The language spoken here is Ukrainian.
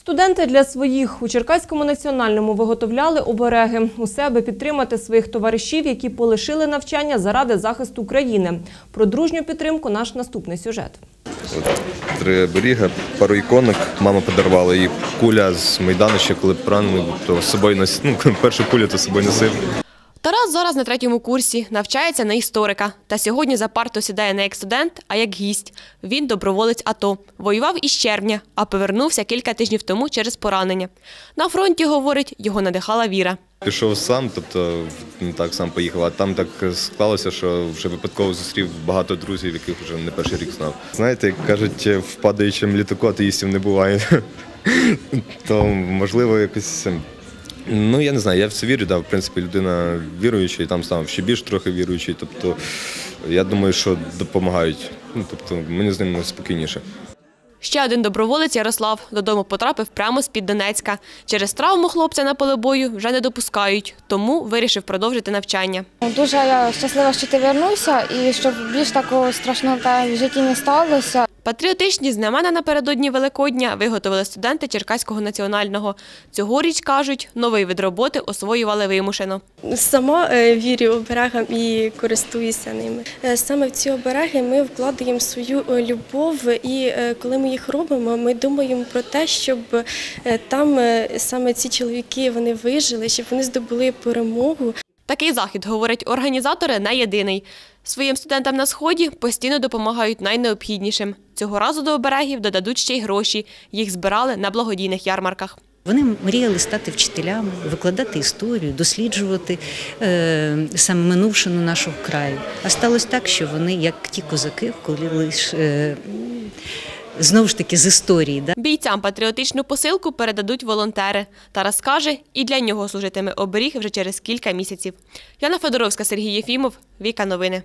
Студенти для своїх у Черкаському національному виготовляли обереги у себе підтримати своїх товаришів, які полишили навчання заради захисту країни. Про дружню підтримку наш наступний сюжет. Три беріга, пару іконок мама подарувала і куля з Майдану ще коли поранений, то собою носив, ну, першу кулю то з собою носив. Тарас зараз на третьому курсі, навчається на історика. Та сьогодні за парту сідає не як студент, а як гість. Він доброволець АТО. Воював із червня, а повернувся кілька тижнів тому через поранення. На фронті, говорить, його надихала віра. Пішов сам, тобто так сам поїхав, а там так склалося, що вже випадково зустрів багато друзів, яких вже не перший рік знав. Знаєте, як кажуть, в падаючому літаку атеїстів не буває. То можливо якось. Ну, я не знаю, я в це вірю, да, в принципі, людина віруюча, і там став ще більш трохи віруючий. Тобто, я думаю, що допомагають. Ну, тобто, мені з ними спокійніше. Ще один доброволець Ярослав додому потрапив прямо з-під Донецька. Через травму хлопця на поле бою вже не допускають, тому вирішив продовжити навчання. Дуже я щаслива, що ти вернувся, і щоб більш такого страшного та в житті не сталося. Патріотичні знамена напередодні Великодня виготовили студенти Черкаського національного. Цьогоріч, кажуть, новий вид роботи освоювали вимушено. Сама е, вірю оберегам і користуюся ними. Е, Саме в ці обереги ми вкладаємо свою е, любов, і коли ми їх робимо, ми думаємо про те, щоб там саме ці чоловіки вони вижили, щоб вони здобули перемогу. Такий захід, говорять організатори, не єдиний. Своїм студентам на сході постійно допомагають найнеобхіднішим. Цього разу до оберегів додадуть ще й гроші. Їх збирали на благодійних ярмарках. Вони мріяли стати вчителями, викладати історію, досліджувати е, саме минувшину нашого краю. А сталося так, що вони, як ті козаки, коли лише е, знову ж таки з історії. Да? Бійцям патріотичну посилку передадуть волонтери. Тарас каже, і для нього служитиме оберіг вже через кілька місяців. Яна Федоровська, Сергій Єфімов, Віка Новини.